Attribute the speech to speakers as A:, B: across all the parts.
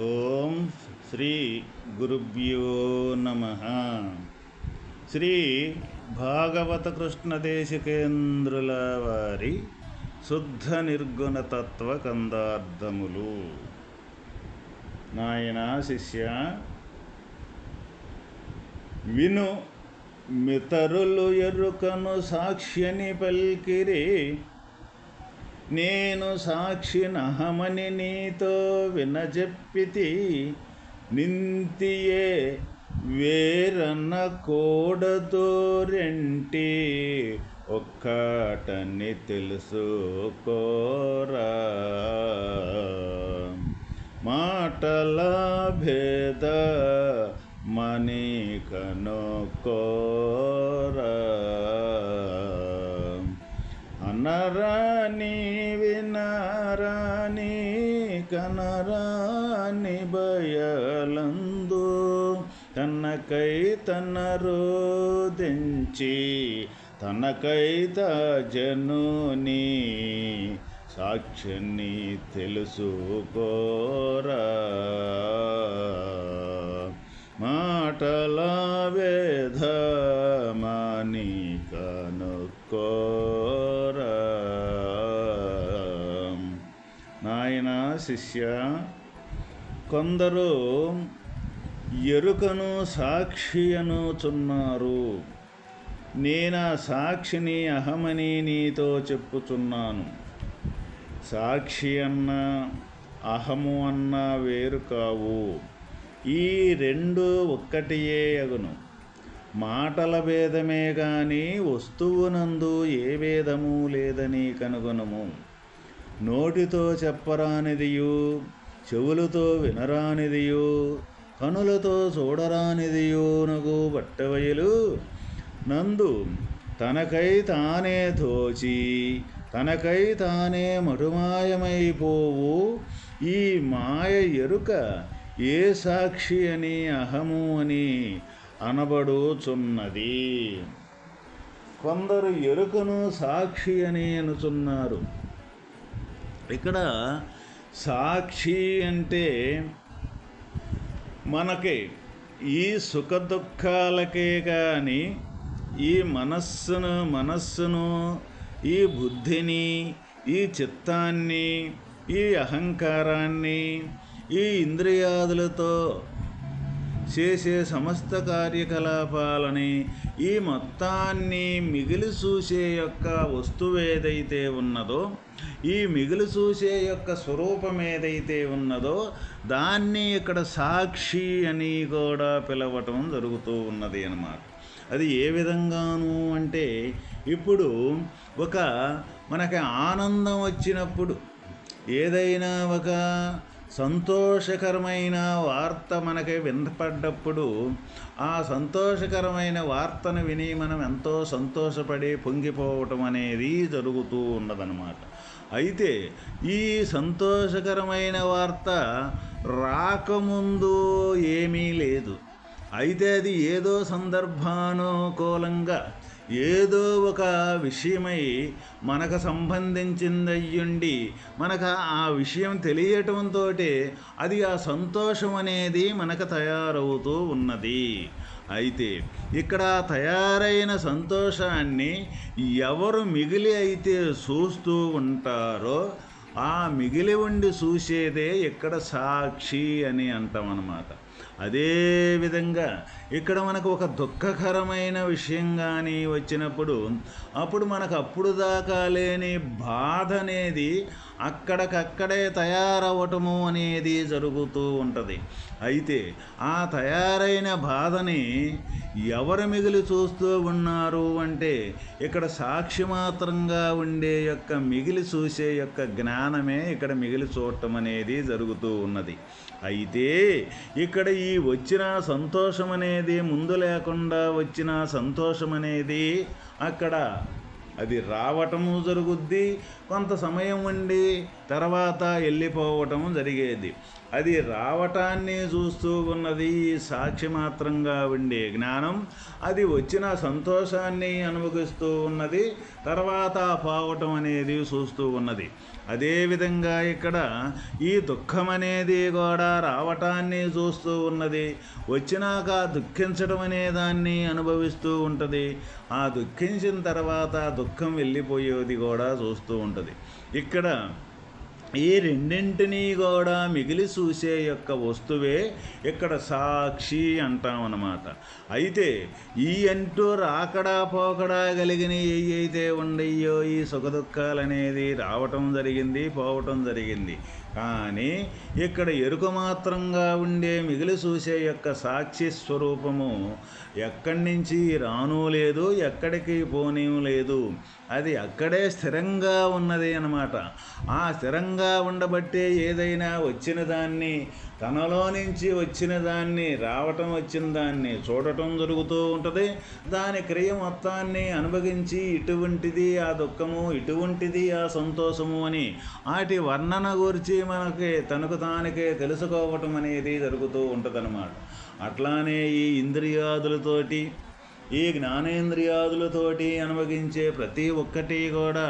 A: ఓం శ్రీ గురుభ్యో నమ. శ్రీ భాగవత కృష్ణ దేశికేంద్రుల వారి శుద్ధ నిర్గుణ తత్వ కందార్థములు. నాయన శిష్య విను మితరులు ఎరుకను సాక్ష్యని పల్కిరి నేను సాక్షి నహమని నీతో వినజెప్పితి నింతియే వేరన్న కోడతో రెంటి ఒక్కటని తెలుసుకోరా. మాటల భేద మని కనుకోరా అనరాని వినరాని కనరాని బయలందు తనకై తన రోదించి తనకై జనుని సాక్షిని తెలుసుకోరా. మాటల వేధమాని కనుక్కో శిష్య కొందరు ఎరుకను సాక్షి అనుచున్నారు. నేనా సాక్షిని అహమని నీతో చెప్పుచున్నాను. సాక్షి అన్న అహము అన్న వేరు కావు. ఈ రెండు ఒక్కటియే అగును. మాటల భేదమే కానీ వస్తువునందు ఏ భేదము లేదని కనుగొనము. నోటితో చెప్పరానిదియు చెవులతో వినరానిదియు కనులతో చూడరానిదియునగు బట్టవయలు. నందు తనకై తానే తోచి తనకై తానే మటుమాయమైపోవు ఈ మాయ ఎరుక ఏ సాక్షి అని అహము అని అనబడుచున్నది. కొందరు ఎరుకను సాక్షి అని అనుచున్నారు ఇక్కడ సాక్షి అంటే మనకి ఈ సుఖ దుఃఖాలకే కానీ ఈ మనస్సును మనస్సును ఈ బుద్ధిని ఈ చిత్తాన్ని ఈ అహంకారాన్ని ఈ ఇంద్రియాదులతో చేసే సమస్త కార్యకలాపాలని ఈ మొత్తాన్ని మిగిలి చూసే యొక్క వస్తువు ఏదైతే ఉన్నదో ఈ మిగిలి చూసే యొక్క స్వరూపం ఏదైతే ఉన్నదో దాన్ని ఇక్కడ సాక్షి అని కూడా పిలవటం జరుగుతూ ఉన్నది అన్నమాట. అది ఏ విధంగాను అంటే ఇప్పుడు ఒక మనకి ఆనందం వచ్చినప్పుడు ఏదైనా ఒక సంతోషకరమైన వార్త మనకి వినపడ్డప్పుడు ఆ సంతోషకరమైన వార్తను విని మనం ఎంతో సంతోషపడి పొంగిపోవటం అనేది జరుగుతూ ఉన్నదన్నమాట. అయితే ఈ సంతోషకరమైన వార్త రాకముందు ఏమీ లేదు. అయితే అది ఏదో సందర్భానుకూలంగా ఏదో ఒక విషయమై మనకు సంబంధించిందయ్యుండి మనకు ఆ విషయం తెలియటంతో అది ఆ సంతోషం అనేది మనకు తయారవుతూ ఉన్నది. అయితే ఇక్కడ తయారైన సంతోషాన్ని ఎవరు మిగిలి అయితే చూస్తూ ఉంటారో ఆ మిగిలి ఉండి చూసేదే ఇక్కడ సాక్షి అని అంటామన్నమాట. అదేవిధంగా ఇక్కడ మనకు ఒక దుఃఖకరమైన విషయం కానీ వచ్చినప్పుడు అప్పుడు మనకు అప్పుడు దాకా లేని బాధ అనేది అక్కడికక్కడే తయారవటము అనేది జరుగుతూ ఉంటుంది. అయితే ఆ తయారైన బాధని ఎవరు మిగిలి చూస్తూ ఉన్నారు అంటే ఇక్కడ సాక్షి మాత్రంగా ఉండే యొక్క మిగిలి చూసే యొక్క జ్ఞానమే ఇక్కడ మిగిలి చూడటం అనేది జరుగుతూ ఉన్నది. అయితే ఇక్కడ ఈ వచ్చిన సంతోషం అనేది ముందు లేకుండా వచ్చిన సంతోషం అనేది అక్కడ అది రావటము జరుగుద్ది కొంత సమయం ఉండి తర్వాత వెళ్ళిపోవటం జరిగేది. అది రావటాన్ని చూస్తూ ఉన్నది సాక్షి మాత్రంగా ఉండే జ్ఞానం. అది వచ్చిన సంతోషాన్ని అనుభవిస్తూ ఉన్నది తర్వాత పోవటం అనేది చూస్తూ ఉన్నది. అదేవిధంగా ఇక్కడ ఈ దుఃఖం అనేది కూడా రావటాన్ని చూస్తూ ఉన్నది. వచ్చినాక దుఃఖించడం అనే దాన్ని అనుభవిస్తూ ఉంటుంది. ఆ దుఃఖించిన తర్వాత దుఃఖం వెళ్ళిపోయేది కూడా చూస్తూ ఉంటుంది. ఇక్కడ ఈ రెండింటినీ కూడా మిగిలి చూసే యొక్క వస్తువే ఇక్కడ సాక్షి అంటామన్నమాట. అయితే ఈ అంటూ రాకడా పోకడా కలిగిన ఏవైతే అయితే ఉండయో ఈ సుఖదుఖాలు అనేది రావటం జరిగింది పోవటం జరిగింది. కానీ ఇక్కడ ఎరుక మాత్రంగా ఉండే మిగిలి చూసే యొక్క సాక్షి స్వరూపము ఎక్కడి నుంచి రాను లేదు ఎక్కడికి పోనీ లేదు. అది అక్కడే స్థిరంగా ఉన్నది అనమాట ఆ స్థిరంగా ఉండబట్టే ఏదైనా వచ్చిన దాన్ని తనలో నుంచి వచ్చిన దాన్ని రావటం వచ్చిన దాన్ని చూడటం జరుగుతూ ఉంటుంది. దాని క్రియ మొత్తాన్ని అనుభవించి ఇటువంటిది ఆ దుఃఖము ఇటువంటిది ఆ సంతోషము అని వాటి వర్ణన గురించి మనకి తనకు తానికే తెలుసుకోవటం అనేది జరుగుతూ ఉంటుందన్నమాట. అట్లానే ఈ ఇంద్రియాదులతోటి ఈ జ్ఞానేంద్రియాదులతోటి అనుభవించే ప్రతి ఒక్కటి కూడా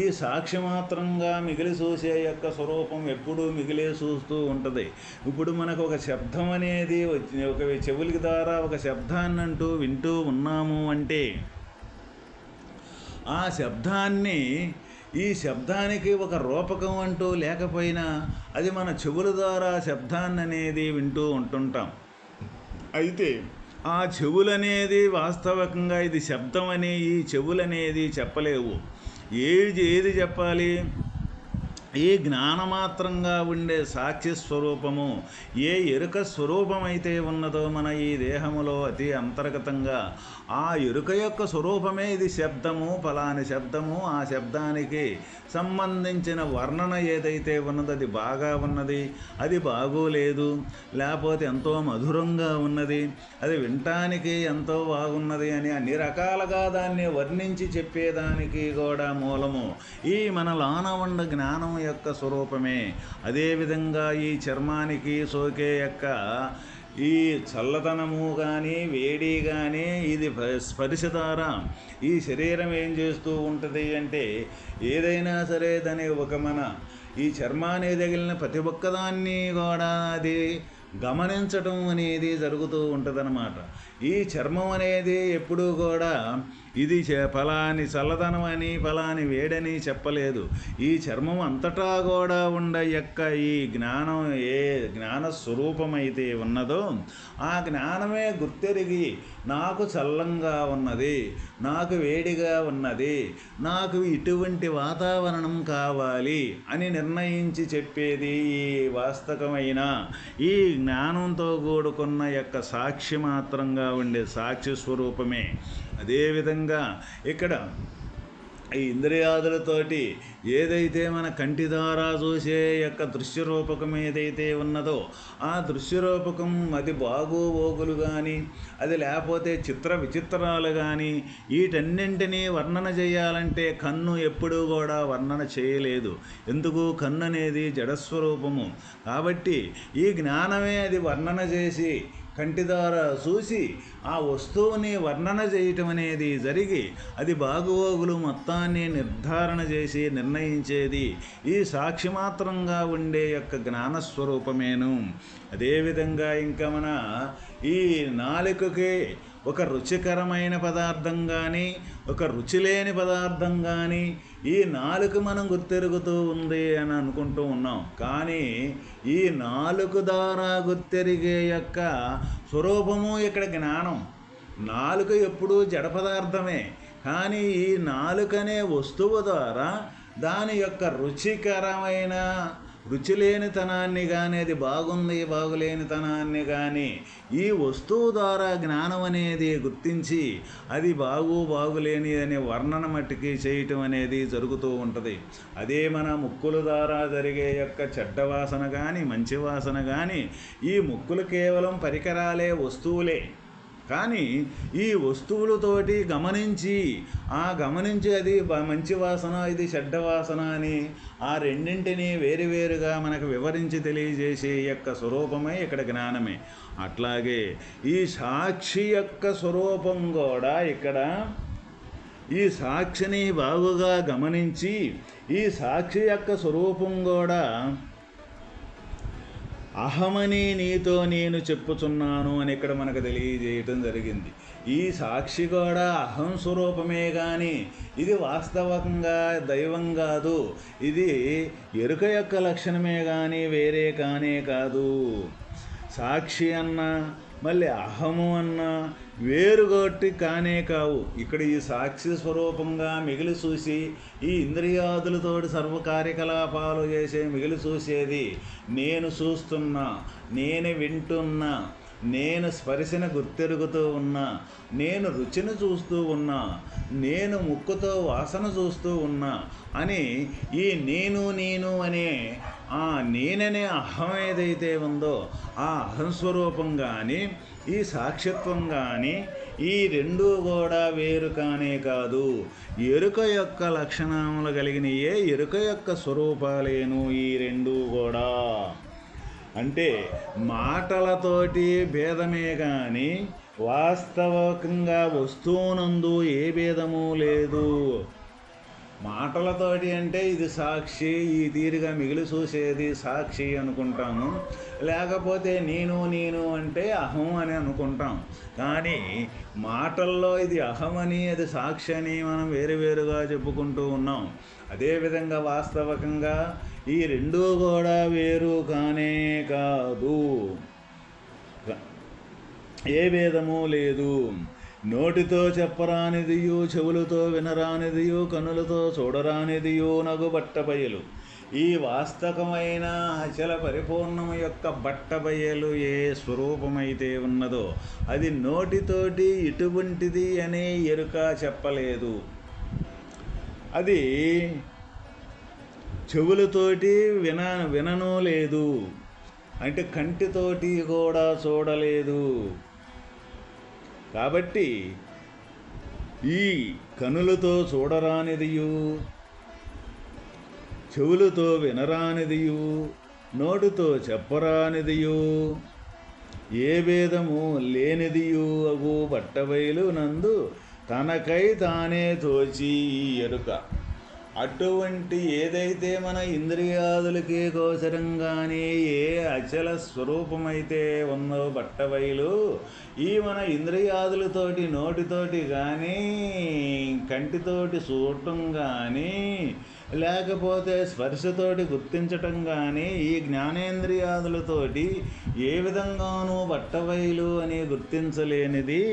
A: ఈ సాక్షి మాత్రంగా మిగిలి చూసే యొక్క స్వరూపం ఎప్పుడూ మిగిలే చూస్తూ ఉంటుంది. ఇప్పుడు మనకు ఒక శబ్దం అనేది వచ్చి ఒక చెవులకి ద్వారా ఒక శబ్దాన్ని అంటూ వింటూ ఉన్నాము అంటే ఆ శబ్దాన్ని ఈ శబ్దానికి ఒక రూపకం అంటూ లేకపోయినా అది మన చెవుల ద్వారా శబ్దాన్ని అనేది వింటూ ఉంటుంటాం. అయితే ఆ చెవులనేది వాస్తవికంగా ఇది శబ్దం అని ఈ చెవులనేది చెప్పలేవు. ఏది ఏది చెప్పాలి? ఏ జ్ఞానమాత్రంగా ఉండే సాక్షి స్వరూపము ఏ ఎరుక స్వరూపమైతే ఉన్నదో మన ఈ దేహములో అతి అంతర్గతంగా ఆ ఎరుక యొక్క స్వరూపమే ఇది శబ్దము ఫలాని శబ్దము. ఆ శబ్దానికి సంబంధించిన వర్ణన ఏదైతే ఉన్నదో అది బాగా ఉన్నది అది బాగోలేదు లేకపోతే ఎంతో మధురంగా ఉన్నది అది వినటానికి ఎంతో బాగున్నది అని అన్ని రకాలుగా దాన్ని వర్ణించి చెప్పేదానికి కూడా మూలము ఈ మన లోన జ్ఞానం యొక్క స్వరూపమే. అదేవిధంగా ఈ చర్మానికి సోకే యొక్క ఈ చల్లదనము కానీ వేడి కానీ ఇది స్పర్శ ద్వారా ఈ శరీరం ఏం చేస్తూ ఉంటుంది అంటే ఏదైనా సరే దాని ఒక మన. ఈ చర్మాన్ని తగిలిన ప్రతి ఒక్కదాన్ని కూడా అది గమనించటం అనేది జరుగుతూ ఉంటుందన్నమాట. ఈ చర్మం అనేది ఎప్పుడూ కూడా ఇది ఫలాని చల్లదనం అని ఫలాని వేడని చెప్పలేదు. ఈ చర్మం అంతటా కూడా ఉండ యొక్క ఈ జ్ఞానం ఏ జ్ఞాన స్వరూపమైతే ఉన్నదో ఆ జ్ఞానమే గుర్తెరిగి నాకు చల్లంగా ఉన్నది నాకు వేడిగా ఉన్నది నాకు ఇటువంటి వాతావరణం కావాలి అని నిర్ణయించి చెప్పేది ఈ వాస్తవమైన ఈ జ్ఞానంతో కూడుకున్న యొక్క సాక్షి మాత్రంగా ఉండే సాక్షి స్వరూపమే. అదేవిధంగా ఇక్కడ ఈ ఇంద్రియాదులతోటి ఏదైతే మన కంటిదారా చూసే యొక్క దృశ్యరూపకం ఏదైతే ఉన్నదో ఆ దృశ్యరూపకం అది బాగోగోగులు కానీ అది లేకపోతే చిత్ర విచిత్రాలు కానీ వీటన్నింటినీ వర్ణన చేయాలంటే కన్ను ఎప్పుడూ కూడా వర్ణన చేయలేదు. ఎందుకు? కన్ను అనేది జడస్వరూపము. కాబట్టి ఈ జ్ఞానమే అది వర్ణన చేసి కంటి ద్వారా చూసి ఆ వస్తువుని వర్ణన చేయటం అనేది జరిగి అది బాగోగులు మొత్తాన్ని నిర్ధారణ చేసి నిర్ణయించేది ఈ సాక్షి మాత్రంగా ఉండే యొక్క జ్ఞానస్వరూపమేను. అదేవిధంగా ఇంకా మన ఈ నాలుకకి ఒక రుచికరమైన పదార్థం కానీ ఒక రుచి లేని పదార్థం కానీ ఈ నాలుక మనం గుర్తెరుగుతూ ఉంది అని అనుకుంటూ ఉన్నాం. కానీ ఈ నాలుగు ద్వారా గుర్తెరిగే యొక్క స్వరూపము ఇక్కడ జ్ఞానం. నాలుక ఎప్పుడూ జడ పదార్థమే. కానీ ఈ నాలుకనే వస్తువు ద్వారా దాని యొక్క రుచికరమైన రుచి లేనితనాన్ని కానీ అది బాగుంది బాగులేనితనాన్ని కానీ ఈ వస్తువు ద్వారా జ్ఞానం అనేది గుర్తించి అది బాగు బాగులేని అనే వర్ణన మట్టికి చేయటం అనేది జరుగుతూ ఉంటుంది. అదే మన ముక్కుల ద్వారా జరిగే యొక్క చెడ్డ వాసన కానీ మంచి వాసన కానీ ఈ ముక్కులు కేవలం పరికరాలే వస్తువులే. కానీ ఈ వస్తువులతోటి గమనించి ఆ గమనించి అది మంచి వాసన ఇది చెడ్డ వాసన అని ఆ రెండింటినీ వేరువేరుగా మనకు వివరించి తెలియజేసే యొక్క స్వరూపమే ఇక్కడ జ్ఞానమే. అట్లాగే ఈ సాక్షి యొక్క స్వరూపం కూడా ఇక్కడ ఈ సాక్షిని బాగుగా గమనించి ఈ సాక్షి యొక్క స్వరూపం కూడా అహమని నీతో నేను చెప్పుచున్నాను అని ఇక్కడ మనకు తెలియజేయటం జరిగింది. ఈ సాక్షి కూడా అహం స్వరూపమే కానీ ఇది వాస్తవంగా దైవం కాదు. ఇది ఎరుక యొక్క లక్షణమే కానీ వేరే కానే కాదు. సాక్షి అన్న మళ్ళీ అహము అన్న వేరుగొట్టి కానే కావు. ఇక్కడ ఈ సాక్షి స్వరూపంగా మిగిలి చూసి ఈ ఇంద్రియాదులతోటి సర్వ కార్యకలాపాలు చేసే మిగిలి చూసేది నేను చూస్తున్నా నేను వింటున్నా నేను స్పర్శను గుర్తెరుగుతూ ఉన్నా నేను రుచిని చూస్తూ ఉన్నా నేను ముక్కుతో వాసన చూస్తూ ఉన్నా అని ఈ నేను నేను అనే ఆ నేననే అహం ఏదైతే ఉందో ఆ అహం స్వరూపం కానీ ఈ సాక్షిత్వం కానీ ఈ రెండు కూడా వేరు కానే కాదు. ఎరుక యొక్క లక్షణములు కలిగినయే ఎరుక యొక్క స్వరూపాలేను ఈ రెండు కూడా. అంటే మాటలతోటి భేదమే కానీ వాస్తవకంగా వస్తువునందు ఏ భేదము లేదు. మాటలతోటి అంటే ఇది సాక్షి ఈ తీరుగా మిగిలి చూసేది సాక్షి అనుకుంటాము. లేకపోతే నేను నేను అంటే అహం అని అనుకుంటాం. కానీ మాటల్లో ఇది అహం అని అది సాక్షి అని మనం వేరువేరుగా చెప్పుకుంటూ ఉన్నాం. అదేవిధంగా వాస్తవకంగా ఈ రెండూ కూడా వేరు కానే కాదు. ఏ భేదము లేదు. నోటితో చెప్పరానిదియు చెవులతో వినరానిదియు కనులతో చూడరానిదియు నగు బట్టబయలు. ఈ వాస్తవమైన అచల పరిపూర్ణము యొక్క బట్టబయలు ఏ స్వరూపమైతే ఉన్నదో అది నోటితోటి ఇటువంటిది అనే ఎరుక చెప్పలేదు. అది చెవులతోటి విన వినను లేదు. అంటే కంటితోటి కూడా చూడలేదు. కాబట్టి ఈ కనులతో చూడరానిదియు చెవులతో వినరానిదియు నోటితో చెప్పరానిదియు ఏ భేదము లేనిదియు అగు బట్టబయలు నందు తనకై తానే తోచి ఎరుక. అటువంటి ఏదైతే మన ఇంద్రియాదులకి గోచరంగానే ఏ అచల స్వరూపమైతే ఉందో బట్టబయలు ఈ మన ఇంద్రియాదులతోటి నోటితోటి కానీ కంటితోటి చూడటం కానీ లేకపోతే స్పర్శతోటి గుర్తించటం కానీ ఈ జ్ఞానేంద్రియాదులతోటి ఏ విధంగానూ బట్టబయలు అని గుర్తించలేనిది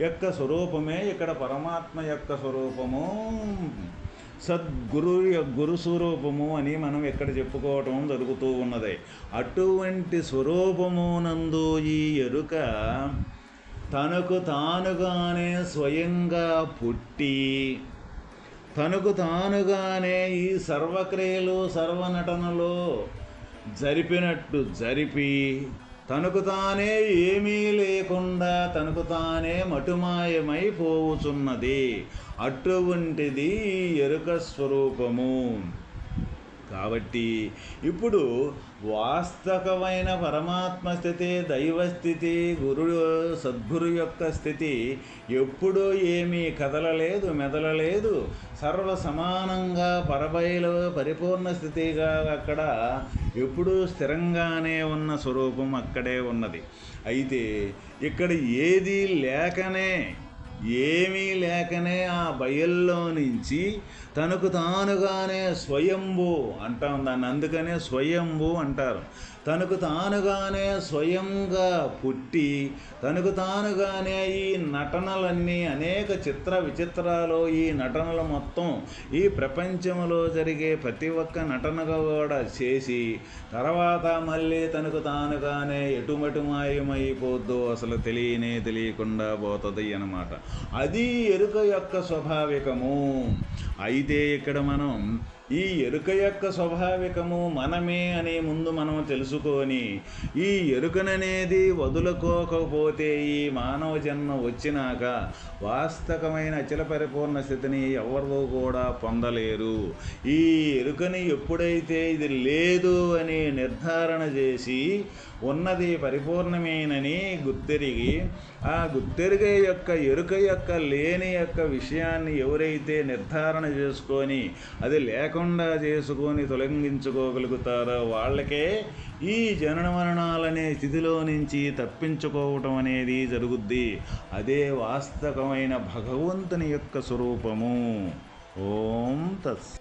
A: యొక్క స్వరూపమే ఇక్కడ పరమాత్మ యొక్క స్వరూపము. సద్గురు గురు స్వరూపము అని మనం ఇక్కడ చెప్పుకోవటం జరుగుతూ ఉన్నది. అటువంటి స్వరూపమునందు ఈ ఎరుక తనకు తానుగానే స్వయంగా పుట్టి తనకు తానుగానే ఈ సర్వక్రియలు సర్వనటనలో జరిపినట్టు జరిపి తనకు తానే ఏమీ లేకుండా తనకు తానే మటుమాయమైపోవుచున్నది అటువంటిది ఎరుక స్వరూపము. కాబట్టి ఇప్పుడు వాస్తవమైన పరమాత్మ స్థితి దైవ స్థితి సద్గురు యొక్క స్థితి ఎప్పుడూ ఏమీ కదలలేదు మెదలలేదు. సర్వ సమానంగా పరబయలు పరిపూర్ణ స్థితిగా అక్కడ ఎప్పుడూ స్థిరంగానే ఉన్న స్వరూపం అక్కడే ఉన్నది. అయితే ఇక్కడ ఏది లేకనే ఏమీ లేకనే ఆ బయల్లో నుంచి తనకు తానుగానే స్వయంభూ అంటాం దాన్ని అందుకనే స్వయంభూ అంటారు. తనకు తానుగానే స్వయంగా పుట్టి తనకు తానుగానే ఈ నటనలన్నీ అనేక చిత్ర విచిత్రాలు ఈ నటనలు మొత్తం ఈ ప్రపంచంలో జరిగే ప్రతి ఒక్క నటనగా కూడా చేసి తర్వాత మళ్ళీ తనకు తానుగానే ఎటుమటు మాయమైపోద్దో అసలు తెలియనే తెలియకుండా పోతుంది అన్నమాట. అది ఎరుక యొక్క స్వాభావికము. అయితే ఇక్కడ మనం ఈ ఎరుక యొక్క స్వాభావికము మనమే అనే ముందు మనం తెలుసుకొని ఈ ఎరుకననేది వదులుకోకపోతే ఈ మానవ జన్మ వచ్చినాక వాస్తవమైన అచల పరిపూర్ణ స్థితిని ఎవరు కూడా పొందలేరు. ఈ ఎరుకని ఎప్పుడైతే ఇది లేదు అని నిర్ధారణ చేసి ఉన్నది పరిపూర్ణమేనని గుర్తెరిగి ఆ గుర్తెరుగ యొక్క ఎరుక యొక్క లేని యొక్క విషయాన్ని ఎవరైతే నిర్ధారణ చేసుకొని అది లేకుండా చేసుకొని తొలగించుకోగలుగుతారో వాళ్ళకే ఈ జనన మరణాలనే స్థితిలో నుంచి తప్పించుకోవటం అనేది జరుగుద్ది. అదే వాస్తవమైన భగవంతుని యొక్క స్వరూపము. ఓం తత్స